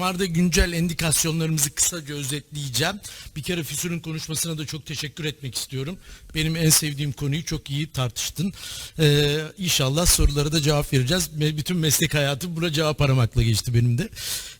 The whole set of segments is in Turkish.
MR'da güncel endikasyonlarımızı kısaca özetleyeceğim. Bir kere Füsun'un konuşmasına da çok teşekkür etmek istiyorum. Benim en sevdiğim konuyu çok iyi tartıştın. Ee, inşallah sorulara da cevap vereceğiz. Ve Bütün meslek hayatım buna cevap aramakla geçti benim de.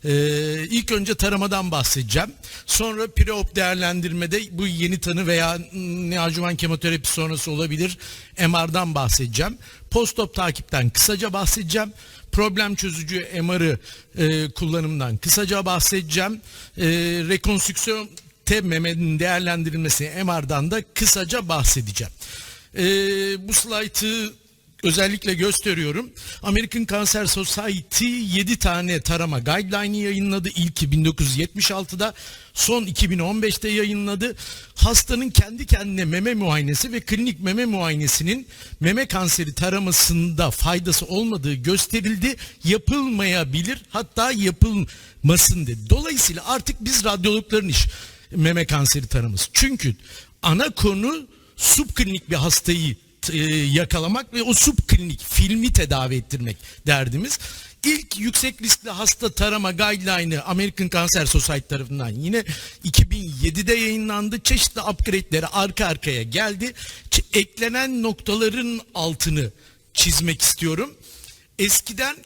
Ee, ilk önce taramadan bahsedeceğim. Sonra preop değerlendirmede bu yeni tanı veya neoadjuvan kemoterapi sonrası olabilir MR'dan bahsedeceğim. Postop takipten kısaca bahsedeceğim. Problem çözücü MR'ı e, kullanımdan kısaca bahsedeceğim. E, rekonstrüksiyon T memenin değerlendirilmesi MR'dan da kısaca bahsedeceğim. E, bu slaytı özellikle gösteriyorum. American Cancer Society 7 tane tarama guideline'ı yayınladı. İlki 1976'da, son 2015'te yayınladı. Hastanın kendi kendine meme muayenesi ve klinik meme muayenesinin meme kanseri taramasında faydası olmadığı gösterildi. Yapılmayabilir hatta yapılmasın dedi. Dolayısıyla artık biz radyologların iş meme kanseri taraması. Çünkü ana konu subklinik bir hastayı e, yakalamak ve o subklinik filmi tedavi ettirmek derdimiz. İlk yüksek riskli hasta tarama guideline'ı American Cancer Society tarafından yine 2007'de yayınlandı. Çeşitli upgrade'leri arka arkaya geldi. Eklenen noktaların altını çizmek istiyorum. Eskiden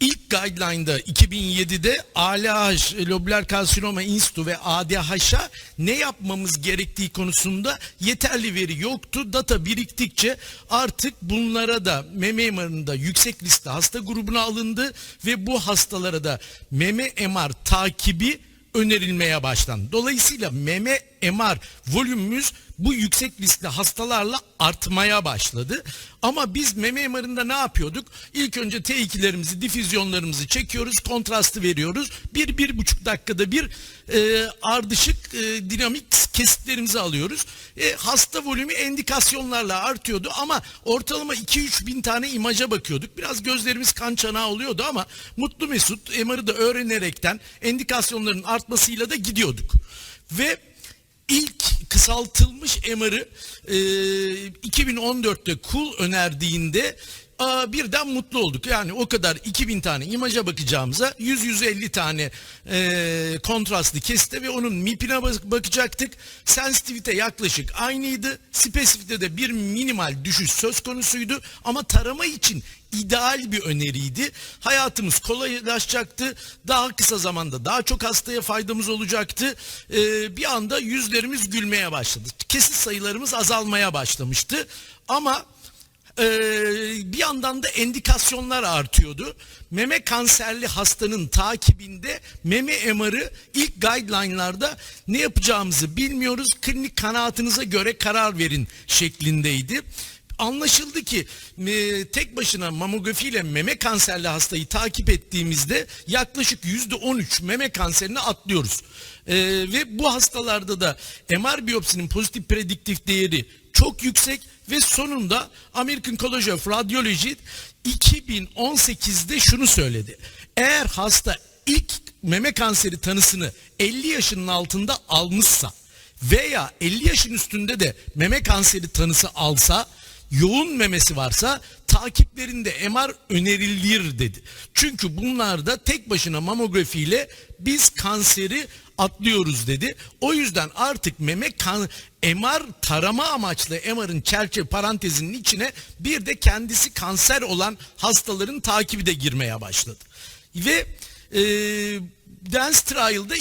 İlk guideline'da 2007'de ALH, lobüler karsinoma institü ve ADH'a ne yapmamız gerektiği konusunda yeterli veri yoktu. Data biriktikçe artık bunlara da meme MR'ında yüksek riskli hasta grubuna alındı ve bu hastalara da meme MR takibi önerilmeye başlandı. Dolayısıyla meme MR volümümüz bu yüksek riskli hastalarla artmaya başladı. Ama biz meme MR'ında ne yapıyorduk? İlk önce T2'lerimizi, difüzyonlarımızı çekiyoruz, kontrastı veriyoruz. Bir, bir buçuk dakikada bir e, ardışık e, dinamik kesitlerimizi alıyoruz. E, hasta volümü endikasyonlarla artıyordu ama ortalama 2-3 bin tane imaja bakıyorduk. Biraz gözlerimiz kan çanağı oluyordu ama Mutlu Mesut MR'ı da öğrenerekten endikasyonların artmasıyla da gidiyorduk. Ve ilk kısaltılmış MR'ı e, 2014'te Kul önerdiğinde aa, birden mutlu olduk. Yani o kadar 2000 tane imaja bakacağımıza 100-150 tane e, kontrastlı kesite ve onun MIP'ine bak- bakacaktık. Sensitivite yaklaşık aynıydı. Spesifite de bir minimal düşüş söz konusuydu. Ama tarama için ideal bir öneriydi. Hayatımız kolaylaşacaktı. Daha kısa zamanda daha çok hastaya faydamız olacaktı. Ee, bir anda yüzlerimiz gülmeye başladı. Kesit sayılarımız azalmaya başlamıştı. Ama ee, bir yandan da endikasyonlar artıyordu. Meme kanserli hastanın takibinde meme MR'ı ilk guideline'larda ne yapacağımızı bilmiyoruz. Klinik kanaatinize göre karar verin şeklindeydi. Anlaşıldı ki e, tek başına mamografi ile meme kanserli hastayı takip ettiğimizde yaklaşık yüzde 13 meme kanserini atlıyoruz. Ee, ve bu hastalarda da MR biyopsinin pozitif prediktif değeri çok yüksek ve sonunda American College of Radiology 2018'de şunu söyledi. Eğer hasta ilk meme kanseri tanısını 50 yaşının altında almışsa veya 50 yaşın üstünde de meme kanseri tanısı alsa yoğun memesi varsa takiplerinde MR önerilir dedi. Çünkü bunlarda tek başına mamografiyle biz kanseri atlıyoruz dedi. O yüzden artık meme kan MR tarama amaçlı MR'ın çerçeve parantezinin içine bir de kendisi kanser olan hastaların takibi de girmeye başladı. Ve e, Dance Trial'da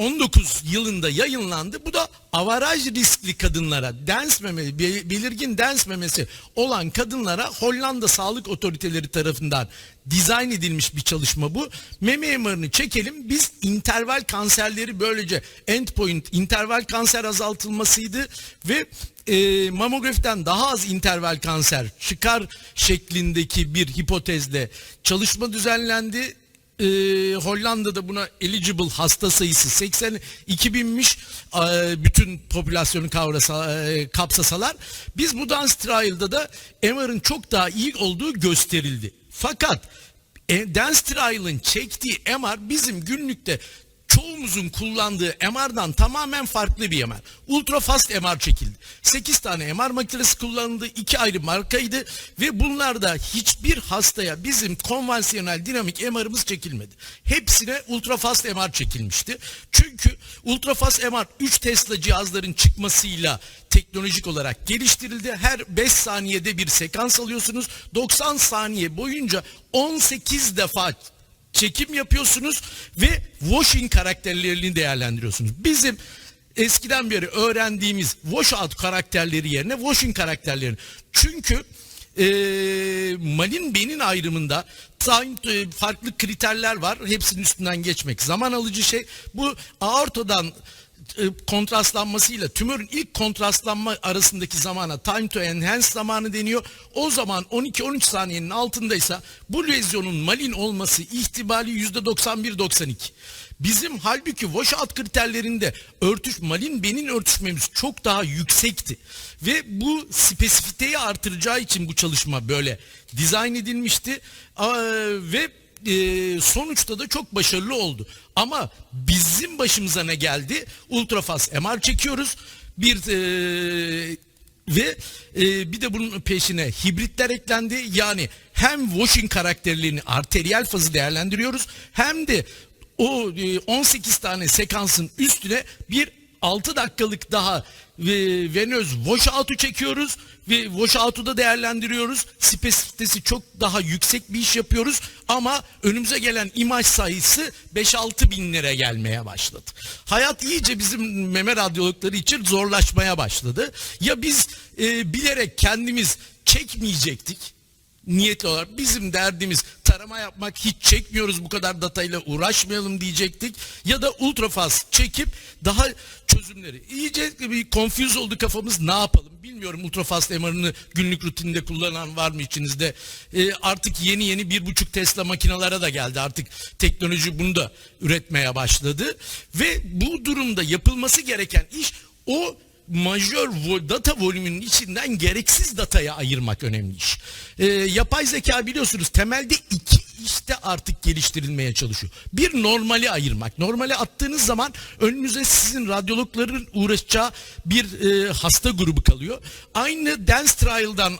2019 yılında yayınlandı. Bu da avaraj riskli kadınlara, dens meme, be- belirgin dens memesi olan kadınlara Hollanda sağlık otoriteleri tarafından dizayn edilmiş bir çalışma bu. Meme MR'ını çekelim. Biz interval kanserleri böylece endpoint interval kanser azaltılmasıydı ve e, mamografiden daha az interval kanser çıkar şeklindeki bir hipotezle çalışma düzenlendi e, Hollanda'da buna eligible hasta sayısı 82 binmiş e, bütün popülasyonu kavrasa, e, kapsasalar. Biz bu Dance Trial'da da MR'ın çok daha iyi olduğu gösterildi. Fakat e, Dance Trial'ın çektiği MR bizim günlükte çoğumuzun kullandığı MR'dan tamamen farklı bir MR. Ultra fast MR çekildi. 8 tane MR makinesi kullanıldı. iki ayrı markaydı ve bunlarda hiçbir hastaya bizim konvansiyonel dinamik MR'ımız çekilmedi. Hepsine ultra fast MR çekilmişti. Çünkü ultra fast MR 3 Tesla cihazların çıkmasıyla teknolojik olarak geliştirildi. Her 5 saniyede bir sekans alıyorsunuz. 90 saniye boyunca 18 defa çekim yapıyorsunuz ve washing karakterlerini değerlendiriyorsunuz. Bizim eskiden beri öğrendiğimiz washout karakterleri yerine washing karakterlerini. Çünkü e, malin benin ayrımında time, farklı kriterler var. Hepsinin üstünden geçmek zaman alıcı şey. Bu aortadan kontrastlanmasıyla tümörün ilk kontrastlanma arasındaki zamana time to enhance zamanı deniyor. O zaman 12-13 saniyenin altındaysa bu lezyonun malin olması ihtimali %91-92. Bizim halbuki washout kriterlerinde örtüş, malin benin örtüşmemiz çok daha yüksekti. Ve bu spesifiteyi artıracağı için bu çalışma böyle dizayn edilmişti. Aa, ve e, sonuçta da çok başarılı oldu. Ama bizim başımıza ne geldi? Ultrafast MR çekiyoruz. Bir e, ve e, bir de bunun peşine hibritler eklendi. Yani hem washing karakterlerini arteriyel fazı değerlendiriyoruz hem de o e, 18 tane sekansın üstüne bir 6 dakikalık daha ve venöz washout'u çekiyoruz ve washout'u da değerlendiriyoruz. Spesifitesi çok daha yüksek bir iş yapıyoruz ama önümüze gelen imaj sayısı 5-6 binlere gelmeye başladı. Hayat iyice bizim meme radyologları için zorlaşmaya başladı. Ya biz e, bilerek kendimiz çekmeyecektik niyetli olarak bizim derdimiz tarama yapmak hiç çekmiyoruz bu kadar datayla uğraşmayalım diyecektik. Ya da ultrafast çekip daha çözümleri. İyice bir confuse oldu kafamız. Ne yapalım? Bilmiyorum ultrafast MR'ını günlük rutininde kullanan var mı içinizde? Ee, artık yeni yeni bir buçuk Tesla makinalara da geldi. Artık teknoloji bunu da üretmeye başladı. Ve bu durumda yapılması gereken iş o majör vo- data volümünün içinden gereksiz dataya ayırmak önemli iş. Ee, yapay zeka biliyorsunuz temelde iki işte artık geliştirilmeye çalışıyor. Bir normali ayırmak. Normali attığınız zaman önünüze sizin radyologların uğraşacağı bir e, hasta grubu kalıyor. Aynı Dance Trial'dan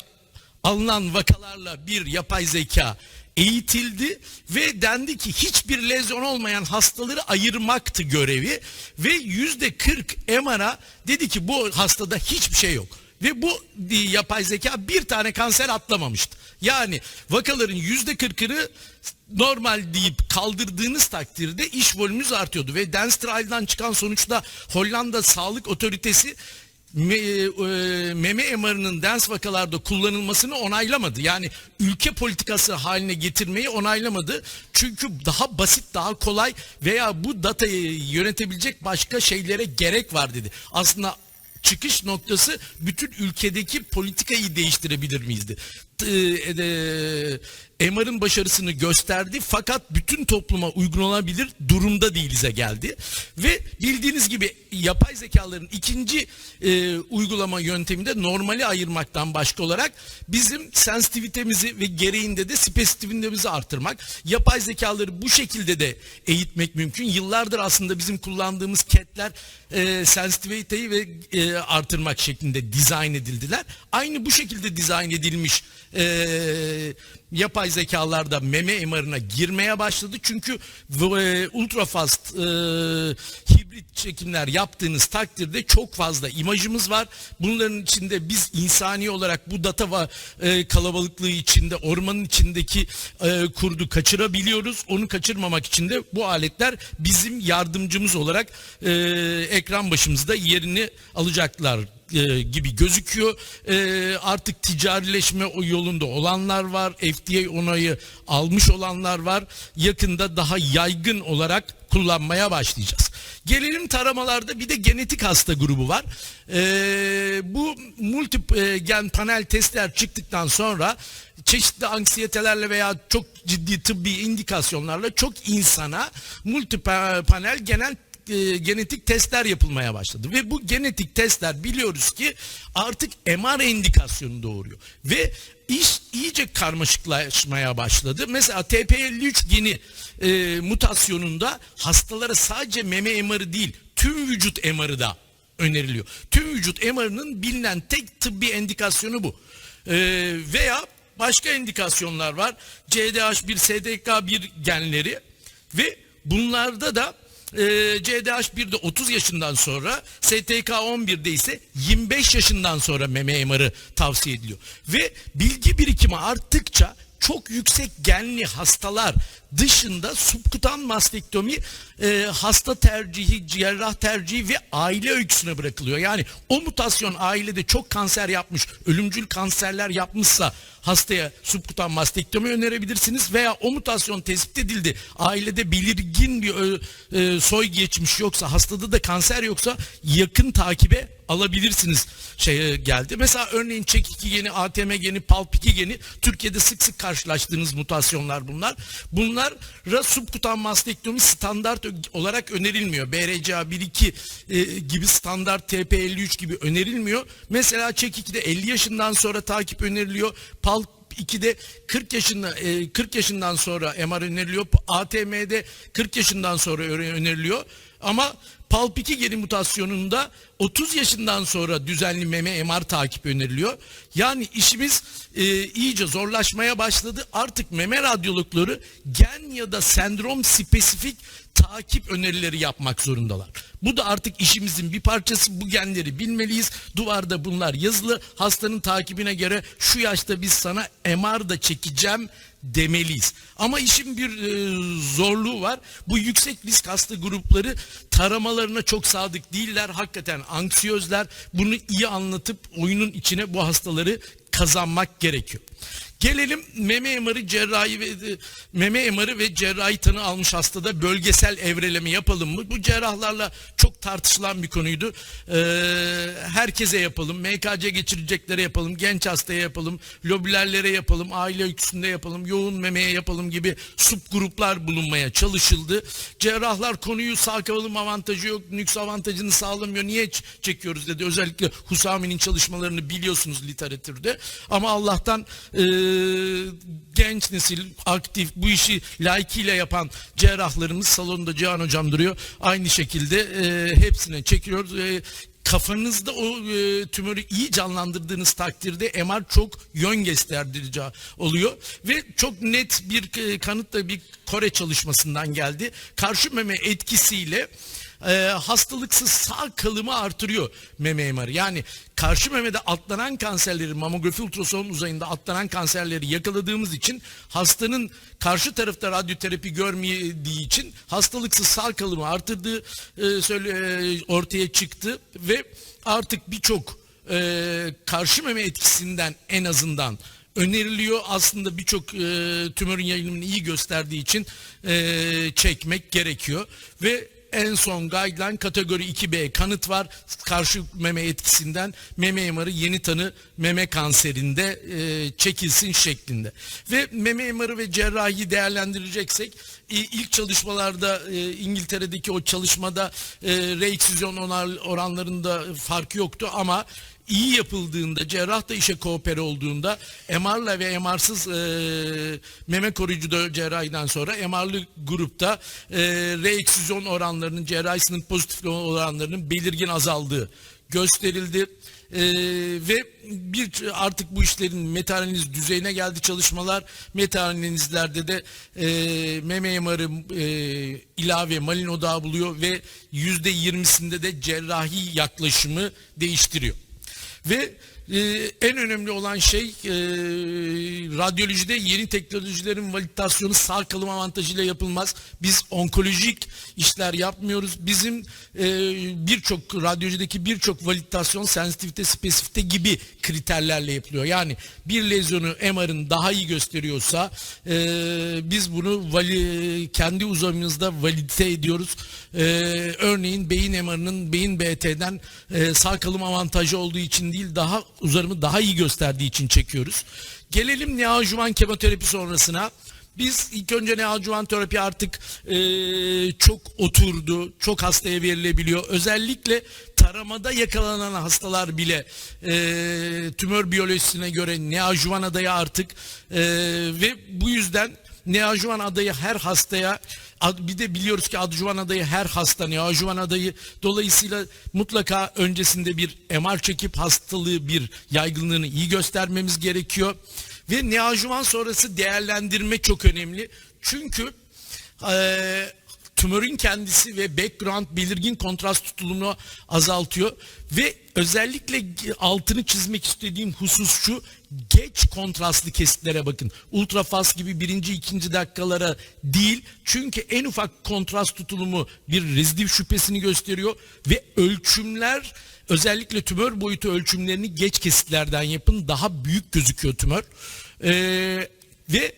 alınan vakalarla bir yapay zeka eğitildi ve dendi ki hiçbir lezyon olmayan hastaları ayırmaktı görevi ve yüzde 40 MR'a dedi ki bu hastada hiçbir şey yok. Ve bu e, yapay zeka bir tane kanser atlamamıştı. Yani vakaların yüzde kırkını normal deyip kaldırdığınız takdirde iş volümünüz artıyordu. Ve Dance Trial'dan çıkan sonuçta Hollanda Sağlık Otoritesi me, e, meme MR'ının dens vakalarda kullanılmasını onaylamadı. Yani ülke politikası haline getirmeyi onaylamadı. Çünkü daha basit, daha kolay veya bu datayı yönetebilecek başka şeylere gerek var dedi. Aslında çıkış noktası bütün ülkedeki politikayı değiştirebilir miyizdi? E, MR'ın başarısını gösterdi fakat bütün topluma uygun olabilir durumda değilize geldi. Ve bildiğiniz gibi yapay zekaların ikinci e, uygulama yönteminde normali ayırmaktan başka olarak bizim sensitivitemizi ve gereğinde de spesifitemizi artırmak. Yapay zekaları bu şekilde de eğitmek mümkün. Yıllardır aslında bizim kullandığımız ketler e, sensitiviteyi ve e, artırmak şeklinde dizayn edildiler. Aynı bu şekilde dizayn edilmiş e, yapay zekalar da meme MR'ına girmeye başladı. Çünkü e, ultrafast e, hibrit çekimler yaptığınız takdirde çok fazla imajımız var. Bunların içinde biz insani olarak bu data e, kalabalıklığı içinde ormanın içindeki e, kurdu kaçırabiliyoruz. Onu kaçırmamak için de bu aletler bizim yardımcımız olarak e, ekran başımızda yerini alacaklar e, gibi gözüküyor. E, artık ticarileşme yolunda olanlar var. FDA onayı almış olanlar var. Yakında daha yaygın olarak kullanmaya başlayacağız. Gelelim taramalarda bir de genetik hasta grubu var. E, bu multi e, panel testler çıktıktan sonra çeşitli anksiyetelerle veya çok ciddi tıbbi indikasyonlarla çok insana multi pa- panel genel e, genetik testler yapılmaya başladı. Ve bu genetik testler biliyoruz ki artık MR indikasyonu doğuruyor. Ve iş iyice karmaşıklaşmaya başladı. Mesela TP53 geni e, mutasyonunda hastalara sadece meme MR'ı değil tüm vücut MR'ı da öneriliyor. Tüm vücut MR'ının bilinen tek tıbbi endikasyonu bu. E, veya başka indikasyonlar var. CDH1, SDK1 genleri ve bunlarda da e, CDH1'de 30 yaşından sonra STK11'de ise 25 yaşından sonra meme MR'ı tavsiye ediliyor. Ve bilgi birikimi arttıkça çok yüksek genli hastalar dışında subkutan mastektomi e, hasta tercihi, cerrah tercihi ve aile öyküsüne bırakılıyor. Yani o mutasyon ailede çok kanser yapmış, ölümcül kanserler yapmışsa hastaya subkutan mastektomi önerebilirsiniz veya o mutasyon tespit edildi. Ailede belirgin bir e, soy geçmiş yoksa, hastada da kanser yoksa yakın takibe alabilirsiniz şey geldi. Mesela örneğin çek geni, ATM geni, PALP2 geni Türkiye'de sık sık karşılaştığınız mutasyonlar bunlar. Bunlara subkutan mastektomi standart olarak önerilmiyor. BRCA 1-2 e, gibi standart TP53 gibi önerilmiyor. Mesela çek 50 yaşından sonra takip öneriliyor. PALP 2'de 40 yaşında 40 yaşından sonra MR öneriliyor. ATM'de 40 yaşından sonra öneriliyor. Ama PALP2 geni mutasyonunda 30 yaşından sonra düzenli meme MR takip öneriliyor. Yani işimiz e, iyice zorlaşmaya başladı. Artık meme radyologları gen ya da sendrom spesifik takip önerileri yapmak zorundalar. Bu da artık işimizin bir parçası. Bu genleri bilmeliyiz. Duvarda bunlar yazılı. Hastanın takibine göre şu yaşta biz sana MR da çekeceğim demeliyiz. Ama işin bir e, zorluğu var. Bu yüksek risk hasta grupları taramalarına çok sadık değiller. Hakikaten anksiyözler. Bunu iyi anlatıp oyunun içine bu hastaları kazanmak gerekiyor. Gelelim meme MR'ı cerrahi ve meme MR'ı ve cerrahi tanı almış hastada bölgesel evreleme yapalım mı? Bu cerrahlarla çok tartışılan bir konuydu. Ee, herkese yapalım, MKC geçireceklere yapalım, genç hastaya yapalım, lobülerlere yapalım, aile öyküsünde yapalım, yoğun memeye yapalım gibi subgruplar bulunmaya çalışıldı. Cerrahlar konuyu sağ kavalım avantajı yok, nüks avantajını sağlamıyor. Niye çekiyoruz dedi. Özellikle Husami'nin çalışmalarını biliyorsunuz literatürde. Ama Allah'tan e, genç nesil aktif bu işi layıkıyla yapan cerrahlarımız salonda Cihan hocam duruyor. Aynı şekilde e, hepsine çekiyoruz. E, kafanızda o e, tümörü iyi canlandırdığınız takdirde MR çok yön gösterdirici oluyor ve çok net bir e, kanıt da bir Kore çalışmasından geldi. Karşı meme etkisiyle e, hastalıksız sağ kalımı artırıyor meme MR'ı. Yani karşı memede atlanan kanserleri mamografi ultrason uzayında atlanan kanserleri yakaladığımız için hastanın karşı tarafta radyoterapi görmediği için hastalıksız sağ kalımı artırdığı e, söyle, e, ortaya çıktı ve artık birçok e, karşı meme etkisinden en azından öneriliyor. Aslında birçok e, tümörün yayılımını iyi gösterdiği için e, çekmek gerekiyor ve en son guideline kategori 2B kanıt var. Karşı meme etkisinden meme MR'ı yeni tanı meme kanserinde e, çekilsin şeklinde. Ve meme MR'ı ve cerrahi değerlendireceksek ilk çalışmalarda e, İngiltere'deki o çalışmada e, reeksizyon oranlarında fark yoktu ama iyi yapıldığında, cerrah da işe koopere olduğunda MR'la ve MR'sız e, meme koruyucu cerrahiden sonra MR'lı grupta e, reeksizyon oranlarının, cerrahisinin pozitif oranlarının belirgin azaldığı gösterildi. Ee, ve bir artık bu işlerin metaanaliz düzeyine geldi çalışmalar. Metaanalizlerde de e, meme MR'ı e, ilave malin odağı buluyor ve yüzde yirmisinde de cerrahi yaklaşımı değiştiriyor. Ve e, en önemli olan şey e, radyolojide yeni teknolojilerin validasyonu sağ kalım avantajıyla yapılmaz. Biz onkolojik işler yapmıyoruz. Bizim e, birçok radyolojideki birçok validasyon sensitivite, spesifite gibi kriterlerle yapılıyor. Yani bir lezyonu MR'ın daha iyi gösteriyorsa e, biz bunu vali, kendi uzamımızda validite ediyoruz. E, örneğin beyin MR'ının beyin BT'den e, sağ kalım avantajı olduğu için değil daha uzarımı daha iyi gösterdiği için çekiyoruz. Gelelim neoadjuvan kemoterapi sonrasına. Biz ilk önce neoadjuvan terapi artık e, çok oturdu, çok hastaya verilebiliyor. Özellikle taramada yakalanan hastalar bile e, tümör biyolojisine göre neoadjuvan adayı artık e, ve bu yüzden neoadjuvan adayı her hastaya bir de biliyoruz ki adjuvan adayı her hasta neoadjuvan adayı dolayısıyla mutlaka öncesinde bir MR çekip hastalığı bir yaygınlığını iyi göstermemiz gerekiyor. Ve neoadjuvan sonrası değerlendirme çok önemli. Çünkü eee tümörün kendisi ve background belirgin kontrast tutulumunu azaltıyor ve özellikle altını çizmek istediğim husus şu geç kontrastlı kesitlere bakın. Ultrafast gibi birinci ikinci dakikalara değil çünkü en ufak kontrast tutulumu bir rezidif şüphesini gösteriyor ve ölçümler özellikle tümör boyutu ölçümlerini geç kesitlerden yapın daha büyük gözüküyor tümör. Ee, ve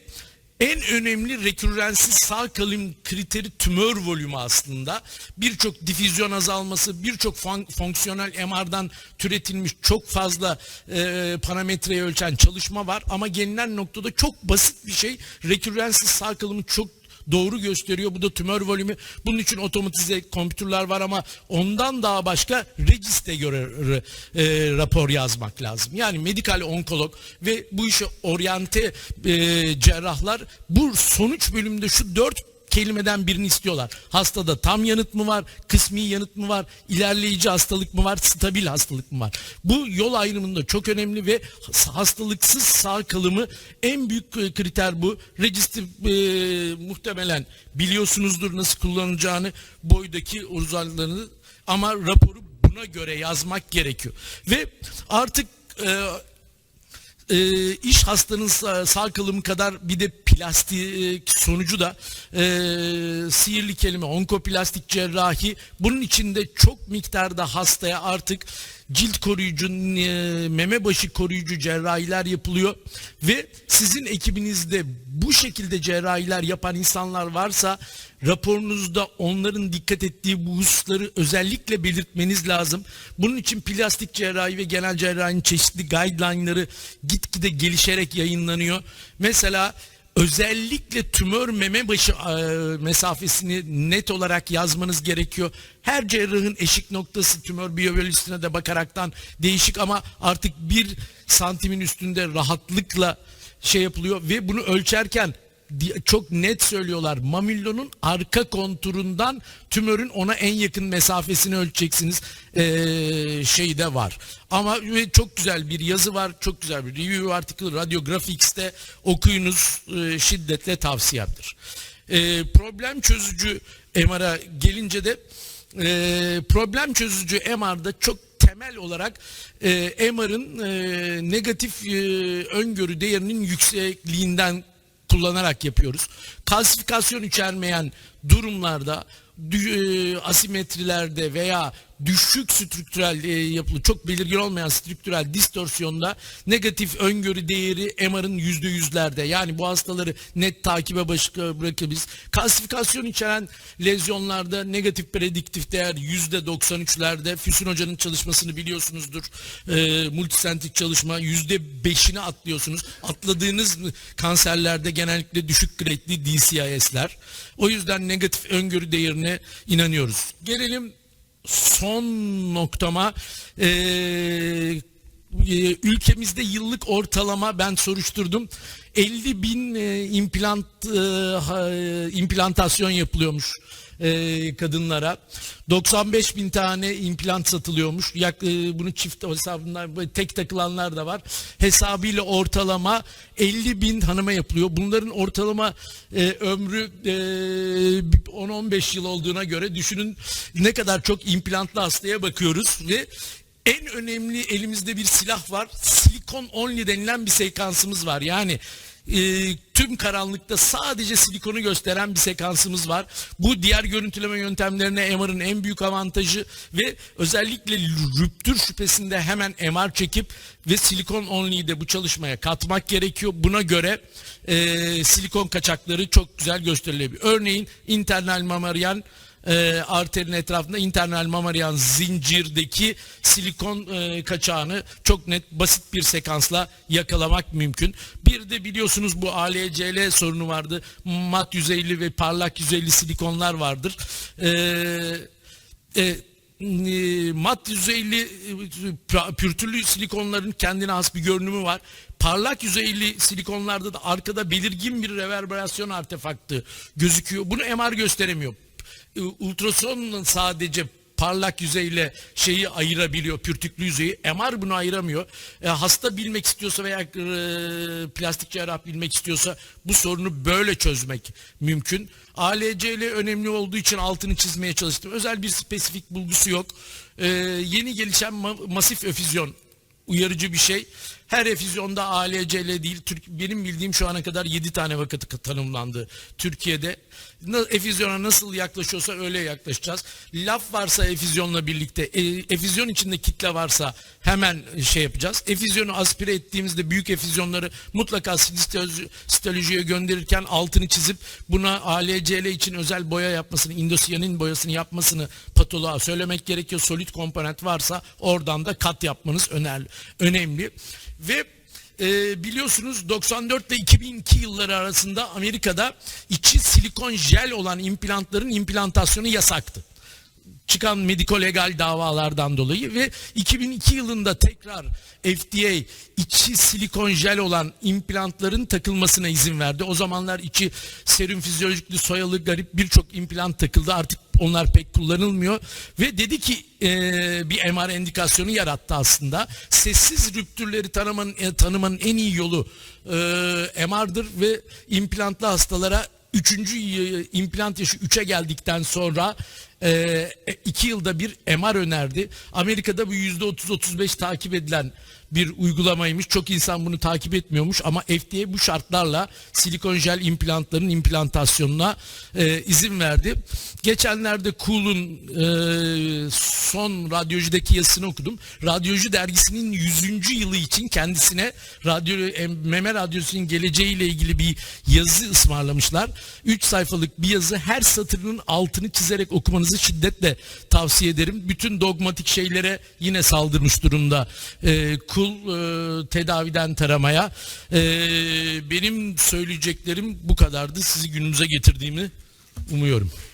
en önemli rekürrensiz sağ kalım kriteri tümör volümü aslında. Birçok difüzyon azalması, birçok fon- fonksiyonel MR'dan türetilmiş çok fazla e, parametreyi ölçen çalışma var. Ama gelinen noktada çok basit bir şey. Rekürrensiz sağ kalımı çok doğru gösteriyor. Bu da tümör volümü. Bunun için otomatize kompütürler var ama ondan daha başka registe göre e, rapor yazmak lazım. Yani medikal onkolog ve bu işe oryante e, cerrahlar bu sonuç bölümünde şu dört kelimeden birini istiyorlar. Hastada tam yanıt mı var, kısmi yanıt mı var, ilerleyici hastalık mı var, stabil hastalık mı var? Bu yol ayrımında çok önemli ve hastalıksız sağ kalımı en büyük e, kriter bu. Register e, muhtemelen biliyorsunuzdur nasıl kullanacağını, boydaki uzanlarını ama raporu buna göre yazmak gerekiyor. Ve artık e, e, iş hastanın sağ, kalımı kadar bir de plastik sonucu da e, sihirli kelime onkoplastik cerrahi bunun içinde çok miktarda hastaya artık cilt koruyucu, e, meme başı koruyucu cerrahiler yapılıyor ve sizin ekibinizde bu şekilde cerrahiler yapan insanlar varsa raporunuzda onların dikkat ettiği bu hususları özellikle belirtmeniz lazım. Bunun için plastik cerrahi ve genel cerrahinin çeşitli guideline'ları gitgide gelişerek yayınlanıyor. Mesela özellikle tümör meme başı e, mesafesini net olarak yazmanız gerekiyor. Her cerrahın eşik noktası tümör biyolojisine de bakaraktan değişik ama artık bir santimin üstünde rahatlıkla şey yapılıyor ve bunu ölçerken çok net söylüyorlar. Mamillonun arka konturundan tümörün ona en yakın mesafesini ölçeceksiniz. Ee, şey de var. Ama ve çok güzel bir yazı var. Çok güzel bir review article Radiographics'te okuyunuz e, şiddetle tavsiyemdir. Ee, problem çözücü MR'a gelince de e, problem çözücü MR'da çok temel olarak e, MR'ın e, negatif e, öngörü değerinin yüksekliğinden kullanarak yapıyoruz. Kalsifikasyon içermeyen durumlarda asimetrilerde veya düşük strüktürel e, yapılı çok belirgin olmayan strüktürel distorsiyonda negatif öngörü değeri MR'ın yüzde yüzlerde yani bu hastaları net takibe başka bırakabiliriz. Kalsifikasyon içeren lezyonlarda negatif prediktif değer yüzde 93'lerde Füsun Hoca'nın çalışmasını biliyorsunuzdur. E, multisentrik çalışma yüzde beşini atlıyorsunuz. Atladığınız kanserlerde genellikle düşük grade'li DCIS'ler. O yüzden negatif öngörü değerine inanıyoruz. Gelelim son noktama Ee, e, ülkemizde yıllık ortalama ben soruşturdum 50 bin e, implant e, implantasyon yapılıyormuş e, kadınlara 95 bin tane implant satılıyormuş Yak, e, bunu çift hesabından tek takılanlar da var hesabıyla ortalama 50 bin hanıma yapılıyor bunların ortalama e, ömrü e, 10-15 yıl olduğuna göre düşünün ne kadar çok implantlı hastaya bakıyoruz ve en önemli elimizde bir silah var. Silikon only denilen bir sekansımız var. Yani e, tüm karanlıkta sadece silikonu gösteren bir sekansımız var. Bu diğer görüntüleme yöntemlerine MR'ın en büyük avantajı ve özellikle rüptür şüphesinde hemen MR çekip ve silikon only'yi de bu çalışmaya katmak gerekiyor. Buna göre e, silikon kaçakları çok güzel gösterilebilir. Örneğin internal mamaryen e, arterin etrafında internal mammarian zincirdeki silikon e, kaçağını çok net basit bir sekansla yakalamak mümkün. Bir de biliyorsunuz bu ALCL sorunu vardı. Mat yüzeyli ve parlak yüzeyli silikonlar vardır. Eee e, e, mat yüzeyli e, pürtürlü silikonların kendine has bir görünümü var. Parlak yüzeyli silikonlarda da arkada belirgin bir reverberasyon artefaktı gözüküyor. Bunu MR gösteremiyor. E, Ultrasonla sadece parlak yüzeyle şeyi ayırabiliyor, pürtüklü yüzeyi. MR bunu ayıramıyor. E, hasta bilmek istiyorsa veya e, plastik cerrah bilmek istiyorsa bu sorunu böyle çözmek mümkün. ALCL önemli olduğu için altını çizmeye çalıştım. Özel bir spesifik bulgusu yok. E, yeni gelişen ma- masif öfüzyon uyarıcı bir şey. Her efüzyonda ALCL değil. Türk, benim bildiğim şu ana kadar 7 tane vakıtı tanımlandı Türkiye'de. Na, efüzyona nasıl yaklaşıyorsa öyle yaklaşacağız. Laf varsa efüzyonla birlikte, e, efüzyon içinde kitle varsa hemen şey yapacağız. Efüzyonu aspire ettiğimizde büyük efüzyonları mutlaka sitoloji- sitolojiye gönderirken altını çizip buna ALCL için özel boya yapmasını, indosiyanin boyasını yapmasını patoloğa söylemek gerekiyor. Solid komponent varsa oradan da kat yapmanız önemli. önemli. Ve e, biliyorsunuz 94 ile 2002 yılları arasında Amerika'da içi silikon jel olan implantların implantasyonu yasaktı çıkan mediko-legal davalardan dolayı ve 2002 yılında tekrar FDA içi silikon jel olan implantların takılmasına izin verdi. O zamanlar içi serum fizyolojikli soyalı garip birçok implant takıldı. Artık onlar pek kullanılmıyor ve dedi ki eee, bir MR endikasyonu yarattı aslında. Sessiz rüptürleri tanımanın, e, tanımanın en iyi yolu eee MR'dır ve implantlı hastalara Üçüncü implant yaşı 3'e geldikten sonra e, iki yılda bir MR önerdi. Amerika'da bu yüzde 30-35 takip edilen bir uygulamaymış. Çok insan bunu takip etmiyormuş ama FDA bu şartlarla silikon jel implantların implantasyonuna e, izin verdi. Geçenlerde Cool'un e, son radyolojideki yazısını okudum. Radyoloji dergisinin 100. yılı için kendisine radyo, meme radyosunun geleceğiyle ilgili bir yazı ısmarlamışlar. 3 sayfalık bir yazı her satırının altını çizerek okumanızı şiddetle tavsiye ederim. Bütün dogmatik şeylere yine saldırmış durumda. E, kul e, tedaviden taramaya. E, benim söyleyeceklerim bu kadardı. Sizi günümüze getirdiğimi umuyorum.